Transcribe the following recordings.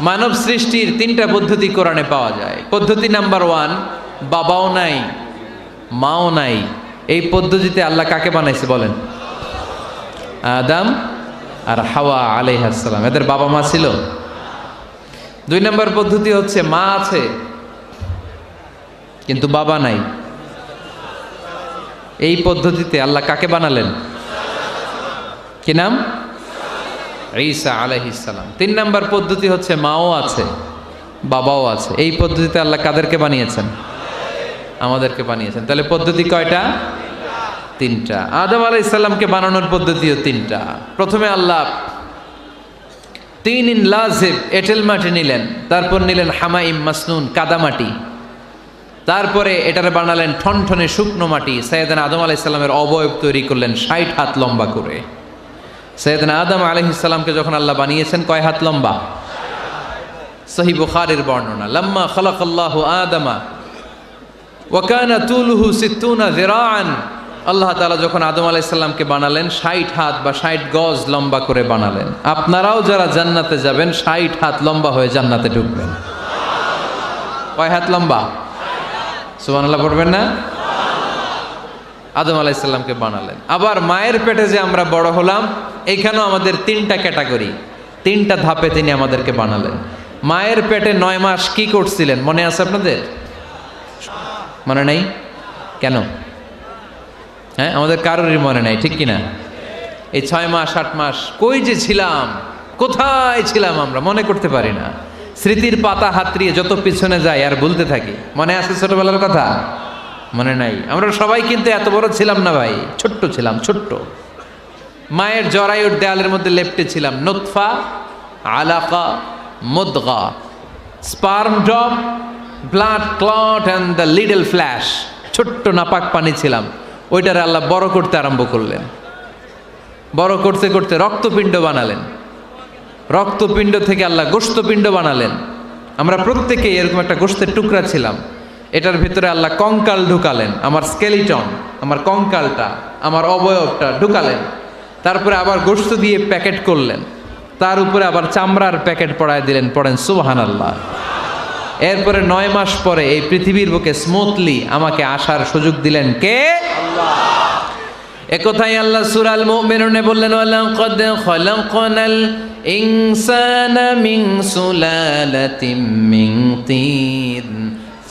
মানব সৃষ্টির তিনটা পদ্ধতি কোরআনে পাওয়া যায়। পদ্ধতি নাম্বার ওয়ান, বাবাও নাই, মাও নাই। এই পদ্ধতিতে আল্লাহ কাকে বানাইছে বলেন? আদাম আর হাওয়া আলাইহাসালাম এদের বাবা মা ছিল। দুই নম্বর পদ্ধতি হচ্ছে মা আছে, কিন্তু বাবা নাই। এই পদ্ধতিতে আল্লাহ কাকে বানালেন? কি নাম? ঈসা আলাইহিসালাম তিন নম্বর পদ্ধতি হচ্ছে মাও আছে, বাবাও আছে। এই পদ্ধতিতে আল্লাহ কাদেরকে বানিয়েছেন? আমাদেরকে বানিয়েছেন। তাহলে পদ্ধতি কয়টা? তিনটা। আদম আলাইসাল্লামকে বানানোর পদ্ধতিও তিনটা। প্রথমে আল্লাহ তিন ইন লাজেব এঁটেল মাটি নিলেন, তারপর নিলেন হামাইম মাসনুন কাদামাটি তারপরে এটারে বানালেন ঠনঠনে শুকনো মাটি। সৈয়দান আদম আলাইসাল্লামের অবয়ব তৈরি করলেন ষাট হাত লম্বা করে। সৈয়দনা আদম আলহিসাল্লামকে যখন আল্লাহ বানিয়েছেন, কয় হাত লম্বা? সহি বুখারের বর্ণনা, লম্মা খলাকাল্লাহ আদমা ওয়াকানা তুলহু সিত্তুনা জিরাআন আল্লাহ তাআলা যখন আদম আলাইসাল্লামকে বানালেন, ষাট হাত বা ষাট গজ লম্বা করে বানালেন। আপনারাও যারা জান্নাতে যাবেন, ষাট হাত লম্বা হয়ে জান্নাতে ঢুকবেন। কয় হাত লম্বা? সুবহানাল্লাহ, পড়বেন না? আদম আলাইসাল্লামকে বানালেন। আবার মায়ের পেটে যে আমরা বড় হলাম, এইখানেও আমাদের তিনটা ক্যাটাগরি, তিনটা ধাপে তিনি আমাদেরকে বানালেন। মায়ের পেটে নয় মাস কি করছিলেন? মনে আছে আপনাদের? মনে নেই? কেন? হ্যাঁ আমাদের কারোরই মনে নাই, ঠিক কিনা? এই ছয় মাস, আট মাস, কই যে ছিলাম? কোথায় ছিলাম আমরা? মনে করতে পারি না। স্মৃতির পাতা হাতড়িয়ে যত পিছনে যাই আর বলতে থাকি। মনে আছে ছোটবেলার কথা? মনে নাই। আমরা সবাই কিন্তু এত বড় ছিলাম না ভাই, ছোট্ট ছিলাম, ছোট্ট। মায়ের জরায়ুর দেয়ালের মধ্যে লেপটে ছিলাম নোৎফা আলাকা, মুদগা। Sperm drop, blood clot and the little flesh ছোট্ট নাপাক পানি ছিলাম, ওইটারে আল্লাহ বড় করতে আরম্ভ করলেন। বড় করতে করতে রক্তপিণ্ড বানালেন। রক্তপিণ্ড থেকে আল্লাহ গোস্তপিণ্ড বানালেন। আমরা প্রত্যেকেই এরকম একটা গোস্তের টুকরা ছিলাম। এটার ভিতরে আল্লাহ কঙ্কাল ঢুকালেন, আমার স্কেলিটন আমার কঙ্কালটা, আমার অবয়বটা ঢুকালেন। তারপরে আবার গোস্ত দিয়ে প্যাকেট করলেন। তার উপরে আবার চামড়ার প্যাকেট পড়ায় দিলেন, পড়েন সুবাহান আল্লাহ এরপরে নয় মাস পরে এই পৃথিবীর বুকে স্মুথলি আমাকে আসার সুযোগ দিলেন কে? একথাই আল্লাহ সুরাল মুমিনুনে বললেন তিন।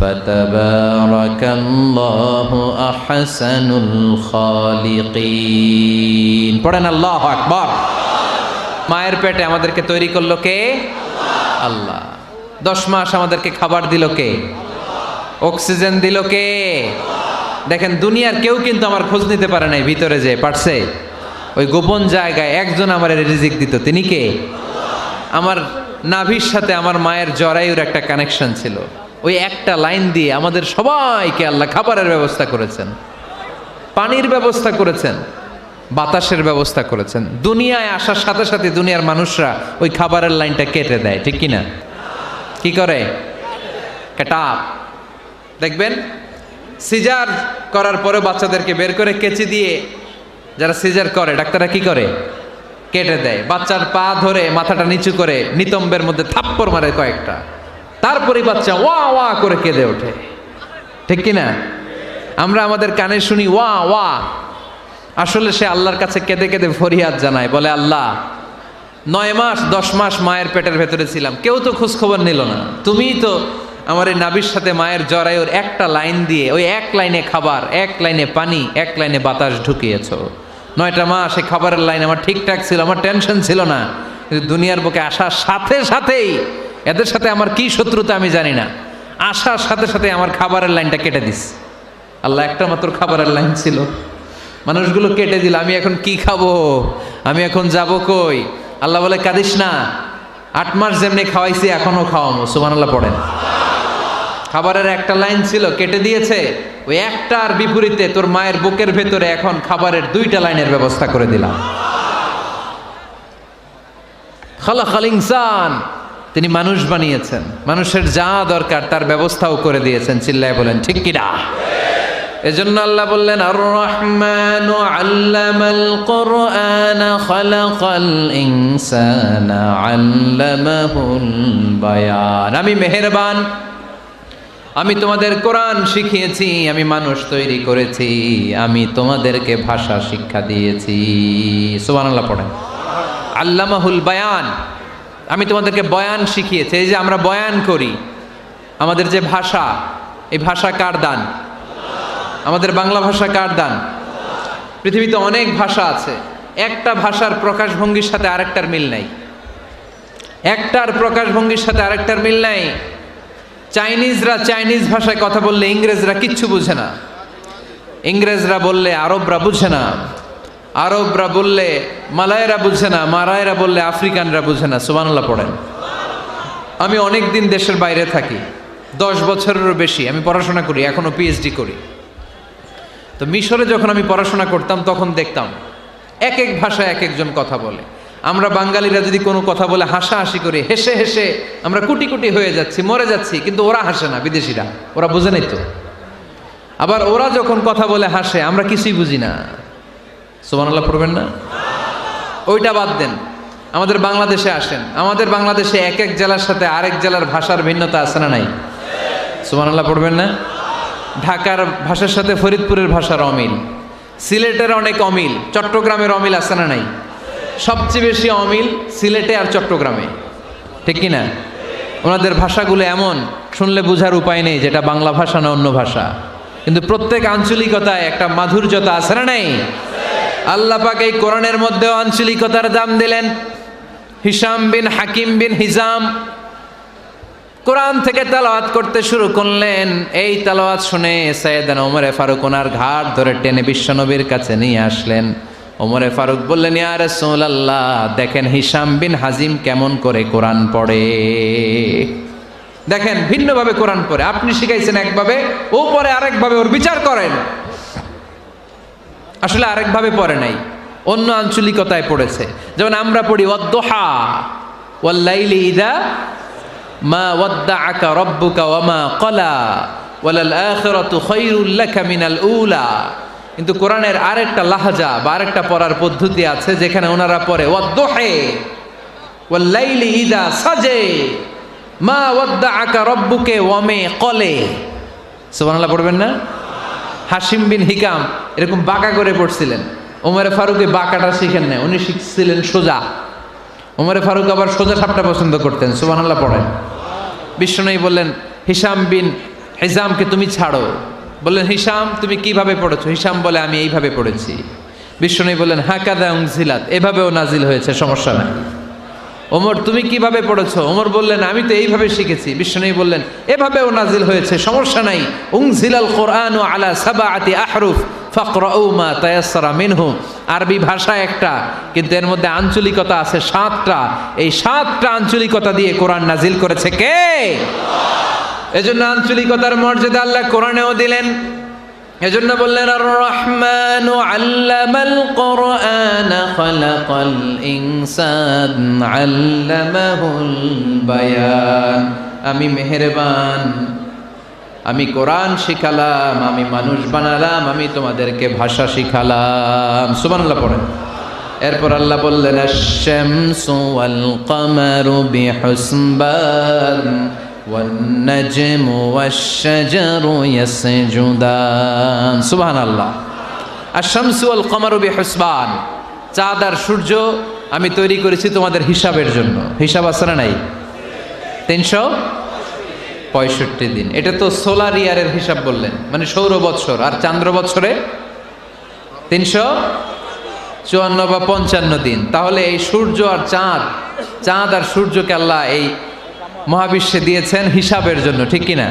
فتبارك الله أحسن الخالقين পড়েন আল্লাহ আকবার মায়ের পেটে আমাদেরকে তৈরি করলো কে আল্লাহ দশ মাস আমাদেরকে খাবার দিল কে অক্সিজেন দিল কে দেখেন দুনিয়ার কেউ কিন্তু আমার খোঁজ নিতে পারে নাই ভিতরে যে পারছে ওই গোপন জায়গায় একজন আমার রিজিক দিত তিনি কে আমার নাভির সাথে আমার মায়ের জরায়ুর একটা কানেকশন ছিল ওই একটা লাইন দিয়ে আমাদের সবাইকে আল্লাহ খাবারের ব্যবস্থা করেছেন, পানির ব্যবস্থা করেছেন, বাতাসের ব্যবস্থা করেছেন। দুনিয়ায় আসার সাথে সাথে দুনিয়ার মানুষরা ওই খাবারের লাইনটা কেটে দেয়, ঠিক কিনা? কি করে? কেটাপ দেখবেন, সিজার করার পরে বাচ্চাদেরকে বের করে কেচি দিয়ে যারা সিজার করে, ডাক্তাররা কি করে? কেটে দেয়। বাচ্চার পা ধরে মাথাটা নিচু করে নিতম্বের মধ্যে থাপ্পড় মারে কয়েকটা। তারপরে বাচ্চা ওয়া ওয়া করে কেঁদে ওঠে। ঠিক কি না আমরা আমাদের কানে শুনি ওয়া ওয়া। আসলে সে আল্লাহর কাছে কেঁদে কেঁদে ফরিয়াদ জানায়, বলে, আল্লাহ, নয় মাস, দশ মাস মায়ের পেটের ভেতরে ছিলাম। কেউ তো খোঁজখবর নিল না। তুমিই তো আমার এই নাবির সাথে মায়ের জরায়ুর একটা লাইন দিয়ে, ওই এক লাইনে খাবার, এক লাইনে পানি, এক লাইনে বাতাস ঢুকিয়েছ। নয়টা মাস এই খাবারের লাইন আমার ঠিকঠাক ছিল, আমার টেনশন ছিল না। দুনিয়ার বুকে আসার সাথে সাথেই এদের সাথে আমার কি শত্রুতা আমি জানি না। আসার সাথে সাথে আমার খাবারের লাইনটা কেটে দিস। আল্লাহ, একটা মাত্র খাবারের লাইন ছিল। মানুষগুলো কেটে দিল, আমি এখন কি খাব? আমি এখন যাব কই? আল্লাহ বলে, কাঁদিস না। আট মাস যেমনি খাওয়াইছি এখনও খাওয়ামো। সুবহানাল্লাহ, পড়েন। খাবারের একটা লাইন ছিল, কেটে দিয়েছে। ওই একটার বিপরীতে তোর মায়ের বুকের ভেতরে এখন খাবারের দুইটা লাইনের ব্যবস্থা করে দিলাম। খালাকাল ইনসান। তিনি মানুষ বানিয়েছেন। মানুষের যা দরকার তার ব্যবস্থাও করে দিয়েছেন, চিল্লায় বলেন, ঠিক কিনা এজন্য আল্লাহ বললেন আর রহমান আল্লামাল কোরআন খালাকাল ইনসানা আল্লামাহুল বায়ান। আমি মেহেরবান, আমি তোমাদের কোরআন শিখিয়েছি, আমি মানুষ তৈরি করেছি, আমি তোমাদেরকে ভাষা শিক্ষা দিয়েছি। সুবহানাল্লাহ পড়েন। আল্লামাহুল বায়ান আমি তোমাদেরকে বয়ান শিখিয়েছি, এই যে আমরা বয়ান করি, আমাদের যে ভাষা, এই ভাষা কার দান? আমাদের বাংলা ভাষা কার দান? পৃথিবীতে অনেক ভাষা আছে, একটা ভাষার প্রকাশভঙ্গির সাথে আরেকটার মিল নাই। একটার প্রকাশভঙ্গির সাথে আরেকটার মিল নাই। চাইনিজরা চাইনিজ ভাষায় কথা বললে ইংরেজরা কিচ্ছু বুঝে না। ইংরেজরা বললে আরবরা বুঝে না। আরবরা বললে, মালায়রা বুঝে না, মারায়রা বললে আফ্রিকানরা বুঝে না সুবানুল্লাহ পড়েন। আমি অনেক দিন দেশের বাইরে থাকি, দশ বছরেরও বেশি, আমি পড়াশোনা করি, এখনও পিএইচডি করি। তো মিশরে যখন আমি পড়াশোনা করতাম, তখন দেখতাম, এক এক ভাষায় এক একজন কথা বলে। আমরা বাঙালিরা যদি কোনো কথা বলে হাসাহাসি করি, হেসে হেসে আমরা কুটি কুটি হয়ে যাচ্ছি, মরে যাচ্ছি, কিন্তু ওরা হাসে না, বিদেশিরা, ওরা বুঝে নাই তো। আবার ওরা যখন কথা বলে হাসে, আমরা কিছুই বুঝি না। সুবহানাল্লাহ পড়বেন না? ওইটা বাদ দেন। আমাদের বাংলাদেশে আসেন। আমাদের বাংলাদেশে এক এক জেলার সাথে আরেক জেলার ভাষার ভিন্নতা আছে না নাই? সুবহানাল্লাহ পড়বেন না? ঢাকার ভাষার সাথে ফরিদপুরের ভাষার অমিল। সিলেটের অনেক অমিল। চট্টগ্রামের অমিল আছে না নাই? সবচেয়ে বেশি অমিল সিলেটে আর চট্টগ্রামে। ঠিক কি না? ওনাদের ভাষাগুলো এমন, শুনলে বোঝার উপায় নেই যেটা বাংলা ভাষা না অন্য ভাষা। কিন্তু প্রত্যেক আঞ্চলিকতায় একটা মাধুর্যতা আছে না নাই? আল্লাহ পাক এই কোরআনের মধ্যে আঞ্চলিকতার দাম দিলেন। হিসাম বিন হাকিম বিন হিজাম কোরআন থেকে তালাওয়াত করতে শুরু করলেন। এই তালাওয়াত শুনে সৈয়দান ওমরে ফারুক ওনার ঘাট ধরে টেনে বিশ্বনবীর কাছে নিয়ে আসলেন। ওমরে ফারুক বললেন, ইয়া রাসূলুল্লাহ, দেখেন হিসাম বিন হাজিম কেমন করে কোরআন পড়ে? দেখেন, ভিন্নভাবে কোরআন পড়ে। আপনি শিখাইছেন একভাবে ও পরে আরেকভাবে ওর বিচার করেন। আসলে আরেকভাবে পড়ে নাই, অন্য আঞ্চলিকতায় পড়েছে। যেমন আমরা পড়ি, ওয়াদ্দোহা, ওয়াল্লাইলি ইদা মা ওয়াদ্দাআকা রব্বুকা ওয়া মা ক্বালা ওয়ালাল আখিরাতু খায়রুল লাকা মিনাল উলা। কিন্তু কোরআনের আরেকটা লাহাজা বা আরেকটা পড়ার পদ্ধতি আছে, যেখানে ওনারা পড়ে, ওয়াদ্দোহে, ওয়াল্লাইলি ইদা সাজে, মা ওয়াদ্দাআকা রব্বুকে ওয়া মে কলে সুবহানাল্লাহ, পড়বেন না? হাসিম বিন হিকাম এরকম বাঁকা করে পড়ছিলেন। ওমরে ফারুকে বাঁকাটা শিখেন না উনি শিখছিলেন সোজা। ওমরে ফারুক আবার সোজা সাপটা পছন্দ করতেন, সুবহানাল্লাহ পড়েন। বিষ্ণনবী বললেন হিসাম বিন হিজামকে তুমি ছাড়ো। বললেন হিসাম তুমি কীভাবে পড়েছো? হিসাম বলে, আমি এইভাবে পড়েছি। বিষ্ণনবী বললেন, হাকাদা উংজিলাত এভাবেও নাজিল হয়েছে, সমস্যা নাই। ওমর, তুমি কীভাবে পড়েছো? ওমর বললেন, আমি তো এইভাবে শিখেছি। বিষ্ণনবী বললেন, এভাবেও নাজিল হয়েছে, সমস্যা নাই। উংজিলাল কোরআন ও আলা সাবাআতি আহরুফ, ফাকরাউ মা তায়াসসারা মিনহু। আরবি ভাষা একটা, কিন্তু এর মধ্যে আঞ্চলিকতা আছে সাতটা। এই সাতটা আঞ্চলিকতা দিয়ে কোরআন নাজিল করেছে কে? এজন্য আঞ্চলিকতার মর্যাদা আল্লাহ কোরআনেও দিলেন। এজন্য বললেন আর রহমান আল্লামাল কোরআন, খালাকাল ইনসান আল্লামাহুল বায়ান। আমি মেহেরবান, আমি কোরআন শিখালাম, আমি মানুষ বানালাম, আমি তোমাদেরকে ভাষা শিখালাম। সুবহানাল্লাহ পড়েন। এরপর আল্লাহ বললেন, আশ-শামসু ওয়াল কামারু বিহুসবান। والنجم والشجر يسجدان সুবহান আল্লাহ আর শামসু আল কমারু বিহুসবান চাঁদ আর সূর্য আমি তৈরি করেছি তোমাদের হিসাবের জন্য হিসাব আছে না নাই তিনশো পঁয়ষট্টি দিন এটা তো সোলার ইয়ারের হিসাব বললেন মানে সৌর বৎসর আর চান্দ্র বৎসরে তিনশো চুয়ান্ন বা পঞ্চান্ন দিন তাহলে এই সূর্য আর চাঁদ চাঁদ আর সূর্যকে আল্লাহ এই মহাবিশ্বে দিয়েছেন হিসাবের জন্য ঠিক কিনা?